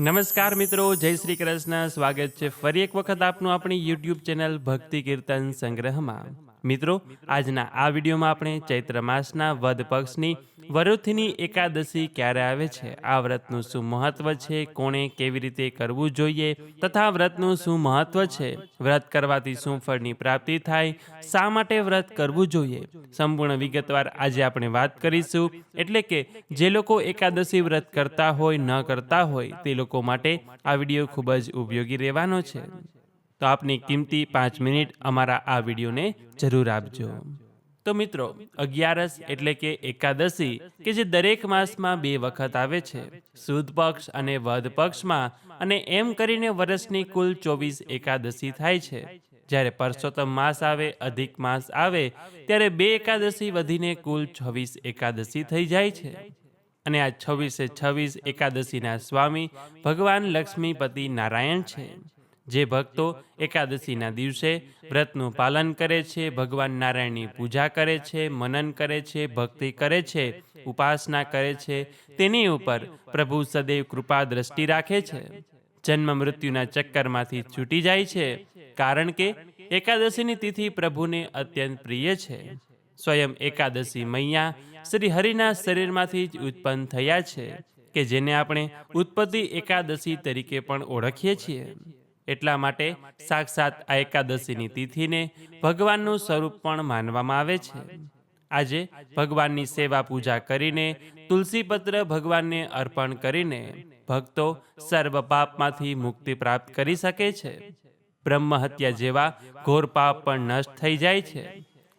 નમસ્કાર મિત્રો, જય શ્રી કૃષ્ણ. સ્વાગત છે ફરી એક વખત આપનું આપણી યુટ્યુબ ચેનલ ભક્તિ કીર્તન સંગ્રહમાં. મિત્રો, આજના આ વિડીયોમાં આપણે ચૈત્ર માસના વદ પક્ષની વરુથીની એકાદશી ક્યારે આવે છે? આ વ્રતનું શું મહત્વ છે? કોણે કેવી રીતે કરવું જોઈએ? તથા વ્રતનું શું મહત્વ છે? વ્રત કરવાથી શું ફળની પ્રાપ્તિ થાય? શા માટે વ્રત કરવું જોઈએ? સંપૂર્ણ વિગતવાર આજે આપણે વાત કરીશું. એટલે કે, જે લોકો એકાદશી વ્રત કરતા હોય, ન કરતા હોય, તે લોકો માટે આ વીડિયો ખૂબ જ ઉપયોગી રહેવાનો છે. તો આપની કિંમતી પાંચ મિનિટ અમારા આ વિડીયોને જરૂર આપજો. તો મિત્રો, અગિયારસ એટલે કે એકાદશી, કે જે દરેક માસમાં બે વખત આવે છે. સુદ પક્ષ અને વધ પક્ષમાં, અને એમ કરીને વર્ષની કુલ ચોવીસ એકાદશી થાય છે. જ્યારે પરસોત્તમ માસ આવે, અધિક માસ આવે, ત્યારે બે એકાદશી વધીને કુલ છવ્વીસ એકાદશી થઈ જાય છે. અને આ છવ્વીસે છવ્વીસ એકાદશીના સ્વામી ભગવાન લક્ષ્મીપતિ નારાયણ છે. જે ભક્તો એકાદશીના દિવસે વ્રતનું પાલન કરે છે, ભગવાન નારાયણની પૂજા કરે છે, મનન કરે છે, ભક્તિ કરે છે, ઉપાસના કરે છે, તેની ઉપર પ્રભુ સદૈવ કૃપા દ્રષ્ટિ રાખે છે. જન્મ મૃત્યુના ચક્કરમાંથી છૂટી જાય છે, કારણ કે એકાદશીની તિથિ પ્રભુને અત્યંત પ્રિય છે. સ્વયં એકાદશી મૈયા શ્રી હરિના શરીરમાંથી જ ઉત્પન્ન થયા છે, કે જેને આપણે ઉત્પત્તિ એકાદશી તરીકે પણ ઓળખીએ છીએ. એટલા માટે સાક્ષાત આ એકાદશીની તિથિને ભગવાનનું સ્વરૂપ પણ માનવામાં આવે છે. આજે ભગવાનની સેવા પૂજા કરીને તુલસીપત્ર ભગવાનને અર્પણ કરીને ભક્તો સર્વ પાપમાંથી મુક્તિ પ્રાપ્ત કરી શકે છે. બ્રહ્મ હત્યા જેવા ઘોર પાપ પણ નષ્ટ થઈ જાય છે.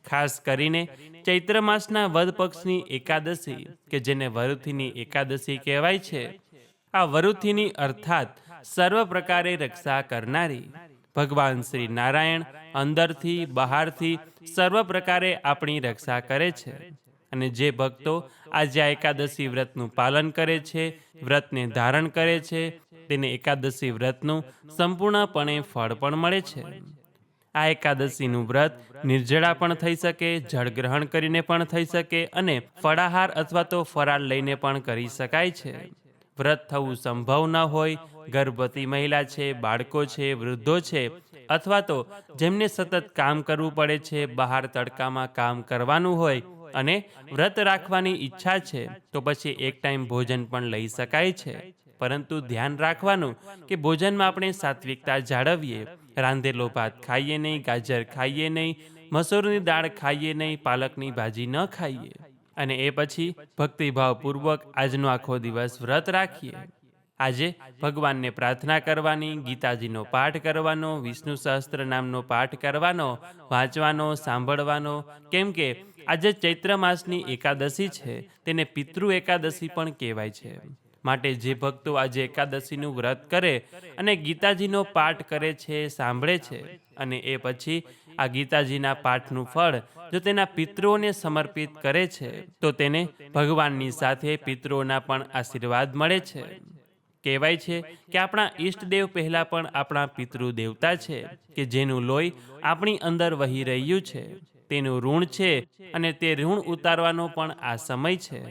ખાસ કરીને ચૈત્ર માસના વદ પક્ષની એકાદશી, કે જેને વરુથીની એકાદશી કહેવાય છે. આ વરુથીની અર્થાત સર્વ પ્રકારે રક્ષા કરનારી. ભગવાન શ્રી નારાયણ અંદરથી, બહારથી સર્વ પ્રકારે આપણી રક્ષા કરે છે. અને જે ભક્તો આજે આ એકાદશી વ્રતનું પાલન કરે છે, વ્રતને ધારણ કરે છે, તેને એકાદશી વ્રતનું સંપૂર્ણપણે ફળ પણ મળે છે. આ એકાદશીનું વ્રત નિર્જળા પણ થઈ શકે જળગ્રહણ કરીને પણ થઈ શકે અને ફળાહાર અથવા તો ફરાળ લઈને પણ કરી શકાય છે. વ્રત થવું સંભવ ન હોય, ગર્ભવતી મહિલા છે, બાળકો છે, વૃદ્ધો છે, અથવા તો જેમને સતત કામ કરવું પડે છે, બહાર તડકામાં કામ કરવાનું હોય અને વ્રત રાખવાની ઈચ્છા છે, તો પછી એક ટાઈમ ભોજન પણ લઈ શકાય છે. પરંતુ ધ્યાન રાખવાનું કે ભોજનમાં આપણે સાત્વિકતા જાળવીએ. રાંધેલો ભાત ખાઈએ નહીં, ગાજર ખાઈએ નહીં, મસૂરની દાળ ખાઈએ નહીં, પાલકની ભાજી ન ખાઈએ. અને એ પછી ભક્તિભાવપૂર્વક આજનો આખો દિવસ વ્રત રાખીએ. આજે ભગવાનને પ્રાર્થના કરવાની, ગીતાજીનો પાઠ કરવાનો, વિષ્ણુ સહસ્ત્ર નામનો પાઠ કરવાનો, વાંચવાનો, સાંભળવાનો. કેમ કે આજે ચૈત્ર માસની એકાદશી છે, તેને પિતૃ એકાદશી પણ કહેવાય છે. માટે જે ભક્તો આજે એકાદશીનું વ્રત કરે અને ગીતાજીનો પાઠ કરે છે, સાંભળે છે અને એ પછી આ ગીતાજીના પાઠનું ફળ જો તેના પિતૃઓને સમર્પિત કરે છે, તો તેને ભગવાનની સાથે પિતૃઓના પણ આશીર્વાદ મળે છે. કહેવાય છે કે આપણા ઈષ્ટદેવ પહેલાં પણ આપણા પિતૃ દેવતા છે, કે જેનું લોહી આપણી અંદર વહી રહ્યું છે. તેનું ઋણ છે અને તે ઋણ ઉતારવાનો પણ આ સમય છે.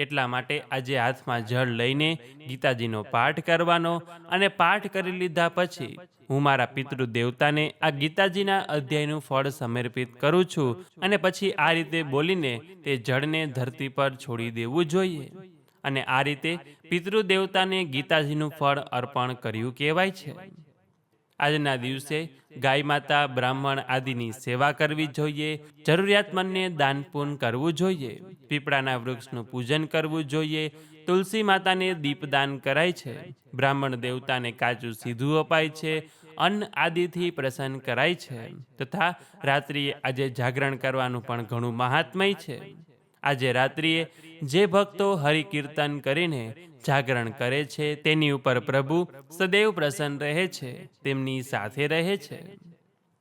એટલા માટે આજે હાથમાં જળ લઈને ગીતાજીનો પાઠ કરવાનો અને પાઠ કરી લીધા પછી હું મારા પિતૃ દેવતાને આ ગીતાજીના અધ્યાયનું ફળ સમર્પિત કરું છું અને પછી આ રીતે બોલીને તે જળને ધરતી પર છોડી દેવું જોઈએ. અને આ રીતે પિતૃદેવતાને ગીતાજીનું ફળ અર્પણ કર્યું કહેવાય છે. આજના દિવસે ગાય માતા, બ્રાહ્મણ આદિની સેવા કરવી જોઈએ જરૂરિયાતમંદને દાન પૂન કરવું જોઈએ, પીપળાના વૃક્ષનું પૂજન કરવું જોઈએ, તુલસી માતાને દીપદાન કરાય છે, બ્રાહ્મણ દેવતાને કાચું સીધું અપાય છે, અન્ન આદિથી પ્રસન્ન કરાય છે, તથા રાત્રિએ આજે જાગરણ કરવાનું પણ ઘણું મહાત્મય છે. આજે રાત્રિએ જે ભક્તો હરિકીર્તન કરીને જાગરણ કરે છે, તેની ઉપર પ્રભુ સદૈવ પ્રસન્ન રહે છે, તેમની સાથે રહે છે.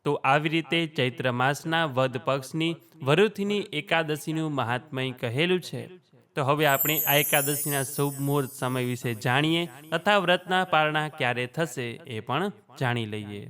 તો આવી રીતે ચૈત્ર માસના વદ પક્ષની વરુથીની એકાદશીનું મહાત્મય કહેલું છે. તો હવે આપણે આ એકાદશીના શુભ મુહૂર્ત સમય વિશે જાણીએ, તથા વ્રતના પારણા ક્યારે થશે એ પણ જાણી લઈએ.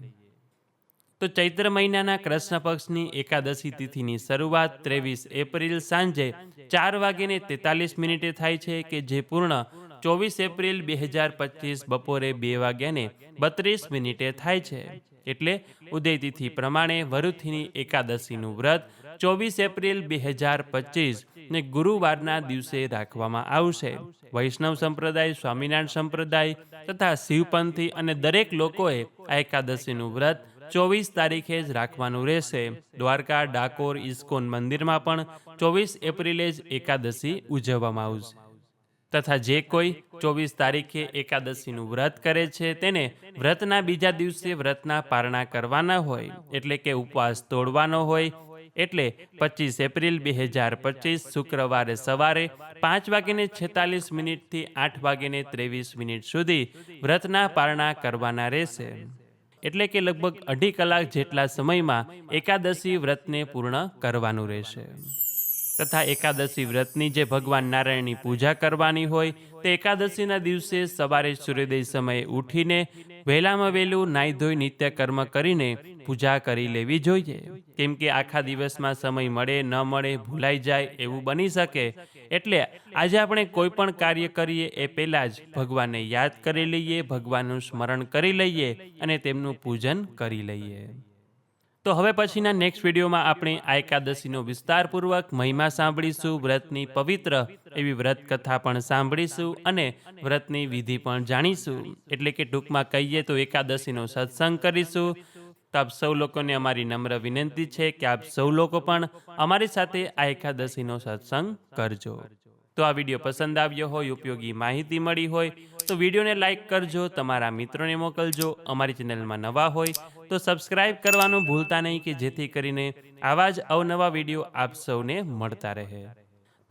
તો ચૈત્ર મહિનાના કૃષ્ણ પક્ષની એકાદશી તિથિની શરૂઆત ત્રેવીસ એપ્રિલ સાંજે ચાર વાગીને તેતાલીસ મિનિટે થાય છે કે જે પૂર્ણ ચોવીસ એપ્રિલ બે હજાર પચીસ બપોરે બે વાગ્યાને બત્રીસ મિનિટે થાય છે. એટલે ઉદયતિથિ પ્રમાણે વરુથીની એકાદશીનું વ્રત ચોવીસ એપ્રિલ બે હજાર પચીસ ને ગુરુવારના દિવસે રાખવામાં આવશે. વૈષ્ણવ સંપ્રદાય, સ્વામિનારાયણ સંપ્રદાય તથા શિવપંથી અને દરેક લોકોએ આ એકાદશીનું વ્રત ચોવીસ તારીખે જ રાખવાનું રહેશે. દ્વારકા, ડાકોર, ઇસ્કોન મંદિરમાં પણ ચોવીસ એપ્રિલે જ એકાદશી ઉજવવામાં આવશે. તથા જે કોઈ ચોવીસ તારીખે એકાદશીનું વ્રત કરે છે તેને વ્રતના બીજા દિવસે વ્રતના પારણા કરવાના હોય, એટલે કે ઉપવાસ તોડવાનો હોય, એટલે પચીસ એપ્રિલ બે હજાર પચીસ શુક્રવારે સવારે પાંચ વાગીને છેતાલીસ મિનિટથી આઠ વાગીને ત્રેવીસ મિનિટ સુધી વ્રતના પારણા કરવાના રહેશે. એટલે કે લગભગ અઢી કલાક જેટલા સમયમાં એકાદશી વ્રતને પૂર્ણ કરવાનું રહેશે. તથા એકાદશી વ્રતની જે ભગવાન નારાયણની પૂજા કરવાની હોય, તે એકાદશીના દિવસે સવારે સૂર્યોદય સમયે ઉઠીને વહેલામાં વહેલું નાહી ધોઈ નિત્ય કર્મ કરીને પૂજા કરી લેવી જોઈએ. કેમ કે આખા દિવસમાં સમય મળે, ન મળે, ભૂલાઈ જાય એવું બની શકે એટલે આજે આપણે કોઈ પણ કાર્ય કરીએ, એ પહેલાં જ ભગવાનને યાદ કરી લઈએ, ભગવાનનું સ્મરણ કરી લઈએ અને તેમનું પૂજન કરી લઈએ. તો હવે પછીના નેક્સ્ટ વિડીયોમાં આપણે આ એકાદશીનો વિસ્તારપૂર્વક મહિમા સાંભળીશું, વ્રતની પવિત્ર એવી વ્રત કથા પણ સાંભળીશું અને વ્રતની વિધિ પણ જાણીશું. એટલે કે ટૂંકમાં કહીએ તો એકાદશીનો સત્સંગ કરીશું. તો આપ સૌ લોકોને અમારી નમ્ર વિનંતી છે કે આપ સૌ લોકો પણ અમારી સાથે આ એકાદશીનો સત્સંગ કરજો. તો આ વીડિયો પસંદ આવ્યો હોય, ઉપયોગી માહિતી મળી હોય, તો વિડીયોને લાઈક કરજો, તમારા મિત્રોને મોકલજો, અમારી ચેનલમાં નવા હોય, તો સબસ્ક્રાઇબ કરવાનું ભૂલતા નહીં કે જેથી કરીને આવા જ અવનવા વીડિયો આપ સૌને મળતા રહે.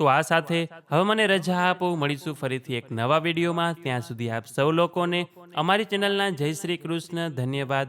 તો આ સાથે હવે મને રજા આપો, મળીશું ફરીથી એક નવા વિડીયોમાં. ત્યાં સુધી આપ સૌ લોકોને અમારી ચેનલના જય શ્રી કૃષ્ણ, ધન્યવાદ.